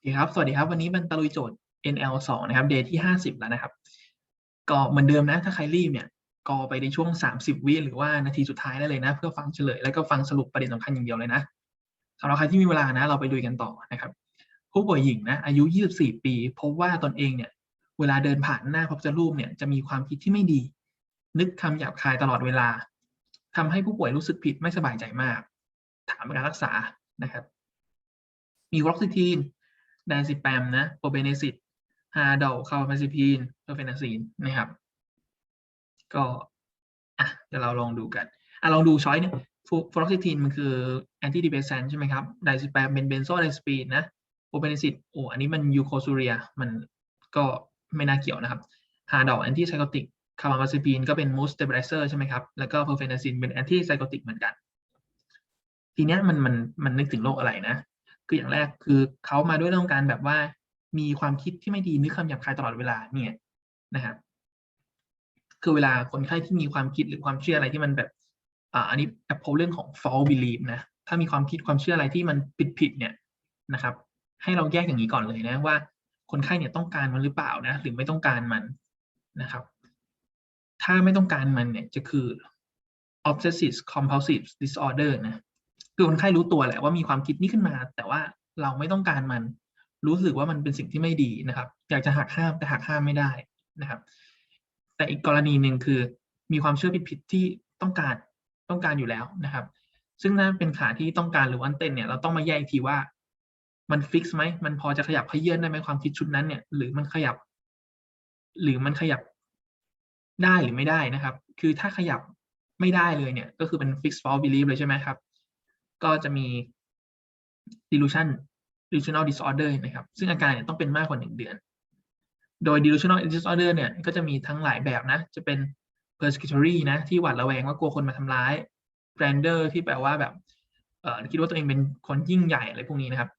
โอเคครับ สวัสดีครับ วันนี้มันตะลุยโจทย์ NL 2นะครับ เดย์ที่ 50 แล้วนะครับ ก็เหมือนเดิมนะ ถ้าใครรีบเนี่ย ก็ไปในช่วง 30 วิหรือว่านาทีสุดท้ายได้เลยนะ เพื่อฟังเฉลย แล้วก็ฟังสรุปประเด็นสำคัญอย่างเดียวเลยนะสำหรับใครที่มีเวลานะ เราไปดูกันต่อนะครับ ผู้ป่วยหญิงนะ อายุ 24 ปีพบว่าตนเองเนี่ย เวลาเดินผ่านหน้าพระพุทธรูปเนี่ย จะมีความคิดที่ไม่ดี นึกคำหยาบคายตลอดเวลาทำให้ผู้ป่วยรู้สึกผิดไม่สบายใจมาก ถามการรักษา นะครับ มีวอคซิทีน ไดซิแปมนะโปรเบเนซิตฮาดอลคาร์บาซิพีนเพอร์เฟนาซีนนะครับ ก็อะเดี๋ยวเราลองดูกันอะลองดูช้อยเนี่ยฟลอกซิทินมันคือแอนตี้ดิเบซันใช่ไหมครับไดซิแปมเป็นเบนโซไดสปีนนะโปรเบเนซิตโอ้อันนี้มันยูโคซูเรียมันก็ไม่น่าเกี่ยวนะครับฮาดอลแอนตี้ไซโคติกคาร์บาซิพีนก็เป็นมูสเตเบลไเซอร์ใช่ไหมครับ แล้วก็เพอร์เฟนาซินเป็นแอนตี้ไซโคติกเหมือนกัน ทีเนี้ยมันมันมันนึกถึงโรคอะไรนะ คืออย่างแรกคือเขามาด้วยเรื่องการแบบว่า มีความคิดที่ไม่ดีนึกคำหยาบคายตลอดเวลาเนี่ยนะครับคือเวลาคนไข้ที่มีความคิดหรือความเชื่ออะไรที่มันแบบอ่าอันนี้แอปโพเรื่องของ false belief นะถ้ามีความคิดความเชื่ออะไรที่มันผิดผิดเนี่ยนะครับ ให้เราแยกอย่างนี้ก่อนเลยนะว่า คนไข้เนี่ยต้องการมันหรือเปล่านะหรือไม่ต้องการมันนะครับ ถ้าไม่ต้องการมันเนี่ยจะคือ obsessive compulsive disorder นะ คือคนไข้รู้ตัวแหละว่ามีความคิดนี้ขึ้นมา แต่ว่าเราไม่ต้องการมันรู้สึกว่ามันเป็นสิ่งที่ไม่ดีนะครับ อยากจะหักห้ามแต่หักห้ามไม่ได้นะครับ แต่อีกกรณีหนึ่งคือ มีความเชื่อผิดๆที่ต้องการต้องการอยู่แล้วนะครับ ซึ่งนั่นเป็นขาที่ต้องการหรือวันเต้นเนี่ยเราต้องมาแยกอีกทีว่ามันฟิกซ์ไหมมันพอจะขยับขยื่นได้ไหมความคิดชุดนั้นเนี่ยหรือมันขยับ หรือมันขยับได้หรือไม่ได้นะครับ คือถ้าขยับไม่ได้เลยเนี่ย ก็คือเป็น fixed false belief เลยใช่ไหมครับ ก็จะมี delusion delusional disorder นะครับ ซึ่งอาการเนี่ยต้องเป็นมากกว่าหนึ่งเดือน โดย delusional disorder เนี่ยก็จะมีทั้งหลายแบบนะ จะเป็น persecutory นะ ที่หวาดระแวงว่ากลัวคนมาทำร้าย grandeur ที่แปลว่าแบบเออคิดว่าตัวเองเป็นคนยิ่งใหญ่อะไรพวกนี้นะครับ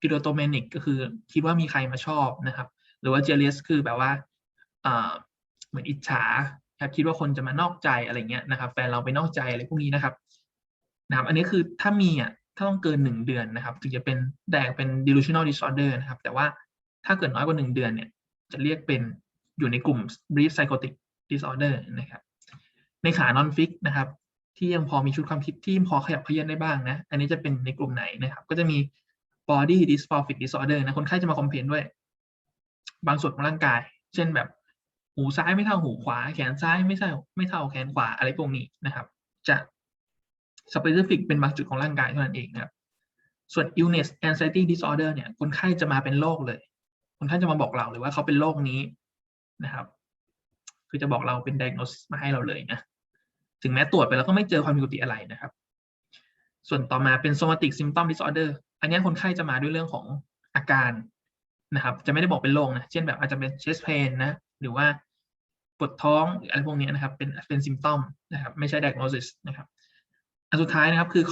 pyrotomanic ก็คือคิดว่ามีใครมาชอบนะครับ หรือว่า jealous คือแบบว่าเออเหมือนอิจฉาครับคิดว่าคนจะมานอกใจอะไรเงี้ยนะครับ แฟนเราไปนอกใจอะไรพวกนี้นะครับ นะครับ อันนี้คือถ้ามีอะถ้าต้องเกินหนึ่งเดือนนะครับ ถึงจะเป็นแดกเป็น delusional disorder นะครับ แต่ว่าถ้าเกิดน้อยกว่าหนึ่งเดือนเนี่ย จะเรียกเป็นอยู่ในกลุ่ม brief psychotic disorder นะครับ ในขา non fix นะครับ ที่ยังพอมีชุดความคิดที่พอขยับเขยื้อนได้บ้างนะ อันนี้จะเป็นในกลุ่มไหนนะครับ ก็จะมี body dysmorphic disorder นะ คนไข้จะมาคอมเพนด้วย บางส่วนของร่างกาย เช่นแบบหูซ้ายไม่เท่าหูขวา แขนซ้ายไม่เท่าไม่เท่าแขนขวาอะไรพวกนี้นะครับ จะ specific เป็นบางจุดของร่างกายเท่านั้นเองนะครับ ส่วน illness anxiety disorder เนี่ย คนไข้จะมาเป็นโรคเลย คนไข้จะมาบอกเราเลยว่าเขาเป็นโรคนี้นะครับ คือจะบอกเราเป็น diagnosis มาให้เราเลยนะ ถึงแม้ตรวจไปแล้วก็ไม่เจอความผิดปกติอะไรนะครับ ส่วนต่อมาเป็น somatic symptom disorder อันนี้คนไข้จะมาด้วยเรื่องของอาการนะครับ จะไม่ได้บอกเป็นโรคนะ เช่นแบบอาจจะเป็น chest pain นะ หรือว่าปวดท้องหรืออะไรพวกนี้นะครับ เป็นเป็น symptom นะครับ ไม่ใช่ diagnosis นะครับ อันสุดท้ายนะครับคือ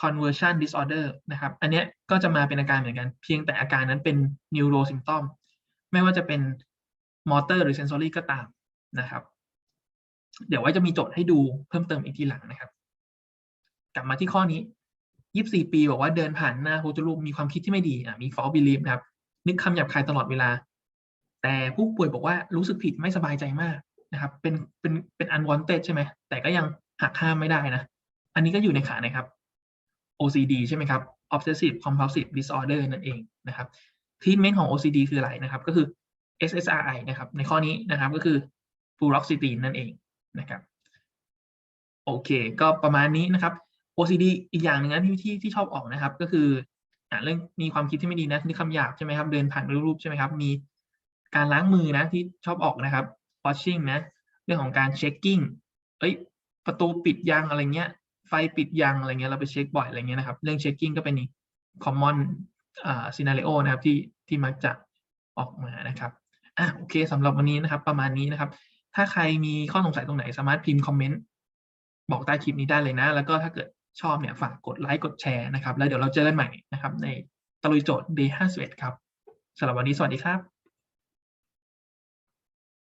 conversion disorder นะครับ อันเนี้ยก็จะมาเป็นอาการเหมือนกัน เพียงแต่อาการนั้นเป็น neuro symptom ไม่ว่าจะเป็น motor หรือ sensory ก็ตามนะครับ เดี๋ยวไว้จะมีโจทย์ให้ดูเพิ่มเติมอีกทีหลังนะครับ กลับมาที่ข้อนี้ 24 ปีบอกว่าเดินผ่านหน้าพระพุทธรูปมีความคิดที่ไม่ดีอะมี false belief นะครับ นึกคำหยาบคายตลอดเวลา แต่ผู้ป่วยบอกว่ารู้สึกผิดไม่สบายใจมากนะครับ เป็นเป็นเป็น unwanted ใช่ไหมแต่ก็ยังหักห้ามไม่ได้นะ อันนี้ก็อยู่ในขานะครับ OCD ใช่ไหมครับ Obsessive Compulsive Disorder นั่นเองนะครับ treatment ของ OCD คืออะไรนะครับ ก็คือ SSRI นะครับ ในข้อนี้นะครับก็คือ fluoxetine นั่นเองนะครับ โอเค ก็ประมาณนี้นะครับ OCD อีกอย่างหนึ่งนะที่ที่ที่ชอบออกนะครับ ก็คืออ่าเรื่องมีความคิดที่ไม่ดีนะนี่คำหยาบใช่ไหมครับ เดินผ่านรูปใช่ไหมครับ มีการล้างมือนะที่ชอบออกนะครับ washing นะ เรื่องของการ checking เอ้ย ประตูปิดยังอะไรเงี้ย ไฟปิดยังอะไรเงี้ยเราไปเช็คบ่อยอะไรเงี้ยนะครับ เรื่อง checking ก็เป็นอีก common อ่า scenario นะครับที่ที่มักจะออกมานะครับอะโอเคสำหรับวันนี้นะครับ ประมาณนี้นะครับ ถ้าใครมีข้อสงสัยตรงไหนสามารถพิมพ์คอมเมนต์บอกใต้คลิปนี้ได้เลยนะ แล้วก็ถ้าเกิดชอบเนี่ยฝากกดไลค์กดแชร์นะครับ แล้วเดี๋ยวเราเจอกันใหม่นะครับ ในตะลุยโจทย์ day 51ครับสำหรับวันนี้สวัสดีครับ